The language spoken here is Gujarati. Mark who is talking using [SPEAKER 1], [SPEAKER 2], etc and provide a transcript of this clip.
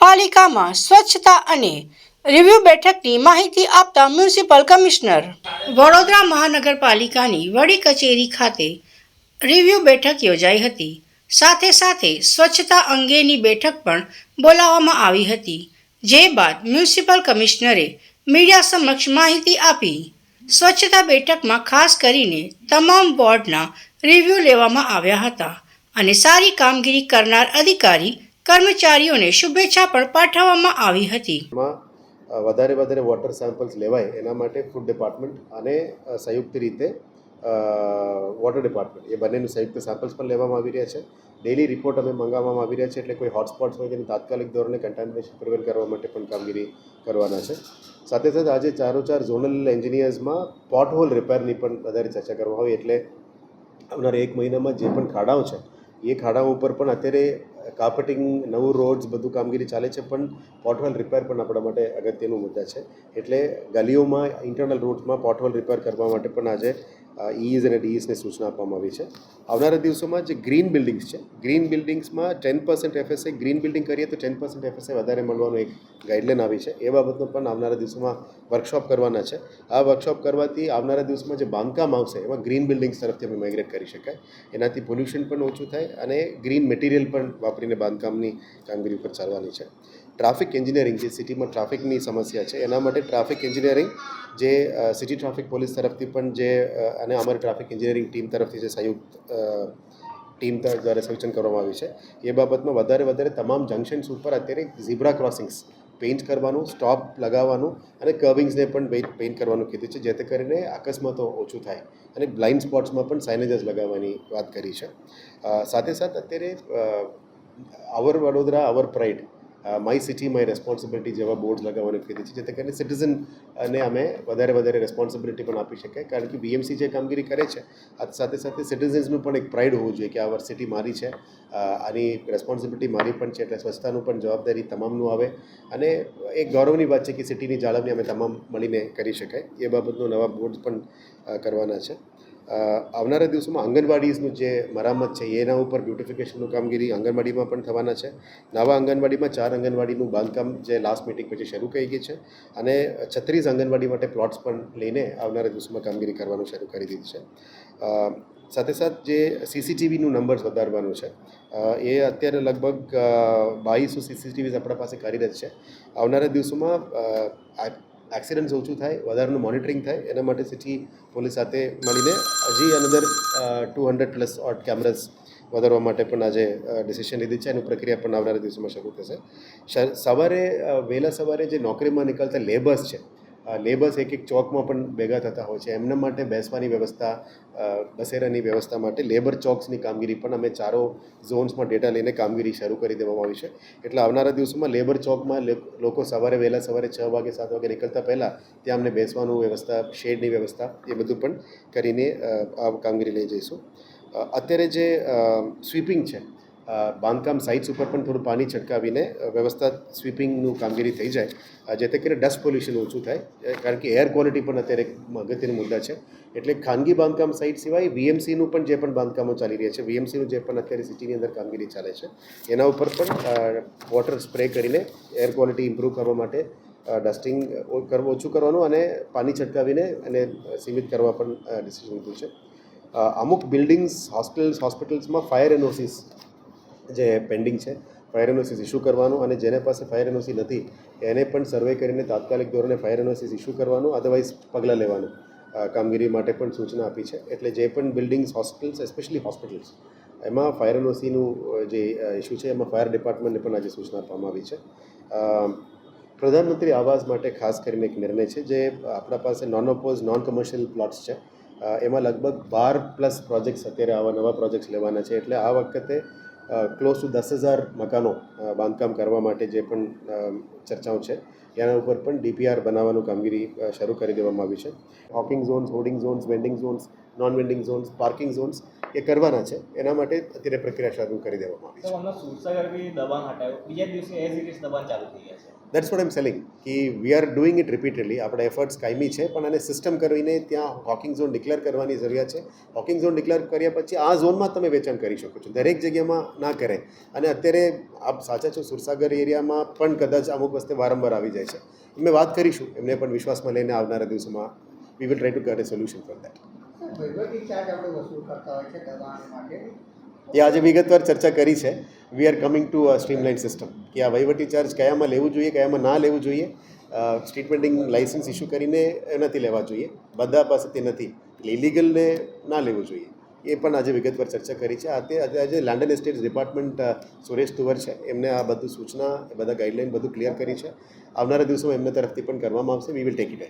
[SPEAKER 1] પાલિકામાં સ્વચ્છતા અને રિવ્યુ બેઠકની માહિતી આપતા મ્યુનિસિપલ કમિશનર. વડોદરા મહાનગરપાલિકાની વડી કચેરી ખાતે રિવ્યુ બેઠક યોજાઈ હતી. સાથે સાથે સ્વચ્છતા અંગેની બેઠક પણ બોલાવવામાં આવી હતી. જે બાદ મ્યુનિસિપલ કમિશનરે મીડિયા સમક્ષ માહિતી આપી. સ્વચ્છતા બેઠકમાં ખાસ કરીને તમામ વોર્ડના રિવ્યૂ લેવામાં આવ્યા હતા અને સારી કામગીરી કરનાર અધિકારી કર્મચારીઓને શુભેચ્છા પણ પાઠવવામાં આવી હતી.
[SPEAKER 2] વધારે વધારે વોટર સેમ્પલ્સ લેવાય એના માટે ફૂડ ડિપાર્ટમેન્ટ અને સંયુક્ત રીતે વોટર ડિપાર્ટમેન્ટ એ બંનેનું સંયુક્ત સેમ્પલ્સ પણ લેવામાં આવી રહ્યા છે. ડેલી રિપોર્ટ અમે મંગાવવામાં આવી રહ્યા છે એટલે કોઈ હોટસ્પોટ્સ હોય તેની તાત્કાલિક ધોરણે કન્ટામિનેશન પ્રિવેન્ટ કરવા માટે પણ કામગીરી કરવાના છે. સાથે સાથે આજે ચારો ચાર ઝોનલ એન્જિનિયર્સમાં પોટ હોલ રિપેરની પણ વધારે ચર્ચા કરવામાં આવી. એટલે આવનારા એક મહિનામાં જે પણ ખાડાઓ છે, એ ખાડાઓ ઉપર પણ અત્યારે કાર્પેટિંગ, નવું રોડ્સ બધું કામગીરી ચાલે છે, પણ પોટહોલ રિપેર પણ આપણા માટે અગત્યનું મુદ્દા છે. એટલે ગલીઓમાં, ઇન્ટરનલ રોડ્સમાં પોટહોલ રિપેર કરવા માટે પણ આજે ઈઝ અને ડીઈસને સૂચના આપવામાં આવી છે. આવનારા દિવસોમાં જે ગ્રીન બિલ્ડિંગ્સ છે green બિલ્ડિંગ્સમાં ten percent FSA green building કરીએ તો ટેન પર્સન્ટ એફએસએ વધારે મળવાનું એક ગાઈડલાઈન આવી છે. એ બાબતનો પણ આવનારા દિવસોમાં વર્કશોપ કરવાના છે. આ વર્કશોપ કરવાથી આવનારા દિવસમાં જે બાંધકામ આવશે, એમાં ગ્રીન બિલ્ડિંગ્સ તરફથી અમે માઇગ્રેટ કરી શકાય. એનાથી પોલ્યુશન પણ ઓછું થાય અને ગ્રીન મટીરિયલ પણ વાપરીને બાંધકામની કામગીરી ઉપર ચાલવાની છે. ટ્રાફિક એન્જિનિયરિંગ, જે સિટીમાં ટ્રાફિકની સમસ્યા છે, એના માટે ટ્રાફિક એન્જિનિયરિંગ જે સિટી ટ્રાફિક પોલીસ તરફથી પણ જે અને અમારી ટ્રાફિક એન્જિનિયરિંગ ટીમ તરફથી જે સંયુક્ત ટીમ દ્વારા સૂચન કરવામાં આવ્યું છે, એ બાબતમાં વધારે વધારે તમામ જંકશન્સ ઉપર અત્યારે ઝીબ્રા ક્રોસિંગ્સ પેઇન્ટ કરવાનું, સ્ટોપ લગાવવાનું અને કર્વિંગ્સને પણ પેઇન્ટ કરવાનું કીધું છે, જેથી કરીને અકસ્માતો ઓછું થાય અને બ્લાઇન્ડ સ્પોટ્સમાં પણ સાઇનેજર્સ લગાવવાની વાત કરી છે. સાથે સાથે અત્યારે our Vadodara, our pride my city my responsibility જેવા બોર્ડ લગાવવાની કીધી છે, જેથી કરીને સિટીઝનને અમે વધારે વધારે રેસ્પોન્સિબિલિટી પણ આપી શકાય કારણ કે બીએમસી જે કામગીરી કરે છે સાથે સાથે સિટીઝન્સનું પણ એક પ્રાઇડ હોવું જોઈએ કે આ સિટી મારી છે. આની રેસ્પોન્સિબિલિટી મારી પણ છે, એટલે સ્વચ્છતાનું પણ જવાબદારી તમામનું આવે. અને એક ગૌરવની વાત છે કે સિટીની જાળવણી અમે તમામ મળીને કરી શકાય. એ બાબતનું નવા બોર્ડ પણ કરવાના છે. આવનારા દિવસોમાં આંગણવાડીઝનું જે મરામત છે, એના ઉપર બ્યુટિફિકેશનનું કામગીરી આંગણવાડીમાં પણ થવાના છે. નવા આંગણવાડીમાં ચાર આંગણવાડીનું બાંધકામ જે લાસ્ટ મિટિંગ પછી શરૂ થઈ ગઈ છે અને છત્રીસ આંગણવાડી માટે પ્લોટ્સ પણ લઈને આવનારા દિવસોમાં કામગીરી કરવાનું શરૂ કરી દીધી છે. સાથે સાથ જે સીસીટીવીનું નંબર્સ વધારવાનું છે એ અત્યારે લગભગ બાવીસો સીસીટીવીઝ આપણા પાસે કાર્યરત છે. આવનારા દિવસોમાં એક્સિડન્ટ્સ ઓછું થાય, વધારાનું મોનિટરિંગ થાય, એના માટે સિટી પોલીસ સાથે મળીને હજી અનધર ટુ હંડ્રેડ પ્લસ ઓટ કેમેરાઝ વધારવા માટે પણ આજે ડિસિશન લીધી છે. એની પ્રક્રિયા પણ આવનારા દિવસોમાં શરૂ થશે. સવારે વહેલા સવારે જે નોકરીમાં નીકળતા લેબર્સ છે લેબર્સ એક એક ચોકમાં પણ ભેગા થતા હોય છે. એમના માટે બેસવાની વ્યવસ્થા બસેરાની વ્યવસ્થા માટે લેબર ચોક્સની કામગીરી પણ અમે ચારો ઝોન્સમાં ડેટા લઈને કામગીરી શરૂ કરી દેવામાં આવી છે. એટલે આવનારા દિવસોમાં લેબર ચોકમાં લોકો સવારે વહેલા સવારે છ વાગે, સાત વાગે નીકળતા પહેલાં ત્યાં અમને બેસવાનું વ્યવસ્થા, શેડની વ્યવસ્થા એ બધું પણ કરીને આ કામગીરી લઈ જઈશું. અત્યારે જે સ્વીપિંગ છે બાંધકામ સાઇટ્સ ઉપર પણ થોડું પાણી છટકાવીને વ્યવસ્થા સ્વીપિંગનું કામગીરી થઈ જાય. જેથી કરીને ડસ્ટ પોલ્યુશન ઓછું થાય. કારણ કે એર ક્વોલિટી પણ અત્યારે અગત્યનો મુદ્દા છે. એટલે ખાનગી બાંધકામ સાઇટ સિવાય વીએમસીનું પણ જે પણ બાંધકામો ચાલી રહ્યા છે વીએમસીનું જે પણ અત્યારે સિટીની અંદર કામગીરી ચાલે છે, એના ઉપર પણ વોટર સ્પ્રે કરીને એર ક્વોલિટી ઇમ્પ્રૂવ કરવા માટે ડસ્ટિંગ કરવું, ઓછું કરવાનું અને પાણી છટકાવીને અને સીમિત કરવા પણ ડિસિઝન લીધું છે. અમુક બિલ્ડિંગ્સ હોસ્પિટલ્સ હોસ્પિટલ્સમાં ફાયર એનઓસીસ જે પેન્ડિંગ છે ફાયર એનઓસીસ ઇસ્યુ કરવાનું અને જેને પાસે ફાયર એનઓસી નથી, એને પણ સર્વે કરીને તાત્કાલિક ધોરણે ફાયર એનઓસીસ ઇસ્યુ કરવાનું અદરવાઇઝ પગલાં લેવાનું. કામગીરી માટે પણ સૂચના આપી છે. એટલે જે પણ બિલ્ડિંગ્સ હોસ્પિટલ્સ એસ્પેશિયલી હોસ્પિટલ્સ એમાં ફાયર એનઓસીનું જે ઇસ્યુ છે, એમાં ફાયર ડિપાર્ટમેન્ટને પણ આજે સૂચના આપવામાં આવી છે. પ્રધાનમંત્રી આવાસ માટે ખાસ કરીને એક નિર્ણય છે, જે આપણા પાસે નોન ઓપોઝ નોન કમર્શિયલ પ્લોટ્સ છે એમાં લગભગ બાર પ્લસ પ્રોજેક્ટ્સ અત્યારે આવા નવા પ્રોજેક્ટ્સ લેવાના છે. એટલે આ વખતે ક્લોઝ ટુ દસ હજાર મકાનો બાંધકામ કરવા માટે જે પણ ચર્ચાઓ છે, એના ઉપર પણ ડીપીઆર બનાવવાનું કામગીરી શરૂ કરી દેવામાં આવી છે. Hawking zones hoarding zones vending zones non vending zones parking zones એ કરવાના છે. એના માટે અત્યારે પ્રક્રિયા શરૂ કરી દેવામાં આવી છે. દેટ્સ વોટ એમ સેલિંગ કે we are doing it repeatedly આપણા એફર્ટ્સ કાયમી છે પણ આને સિસ્ટમ કરીને ત્યાં હોકિંગ ઝોન ડિક્લેર કરવાની જરૂરિયાત છે. હોકિંગ ઝોન ડિક્લેર કર્યા પછી આ ઝોનમાં તમે વેચાણ કરી શકો છો. દરેક જગ્યામાં ના કરે. અને અત્યારે આપ સાચા છો સુરસાગર એરિયામાં પણ કદાચ અમુક વસ્તુ વારંવાર આવી જાય છે. અમે વાત કરીશું એમને પણ વિશ્વાસમાં લઈને આવનારા દિવસોમાં we will try to get a solution for that
[SPEAKER 3] વહીવટી
[SPEAKER 2] એ આજે વિગતવાર ચર્ચા કરી છે. We are coming to streamline system કે આ વહીવટી ચાર્જ કયામાં લેવું જોઈએ, કયામાં ના લેવું જોઈએ સ્ટ્રીટ વેન્ડિંગ લાઇસન્સ ઇસ્યુ કરીને નથી લેવા જોઈએ. બધા પાસેથી નથી, એટલે ઇલીગલને ના લેવું જોઈએ. એ પણ આજે વિગતવાર ચર્ચા કરી છે. આ તે આજે land estate department Suresh Tuvar છે. એમને આ બધું સૂચના બધા ગાઈડલાઇન બધું ક્લિયર કરી છે. આવનારા દિવસોમાં એમના તરફથી પણ કરવામાં આવશે. We will take it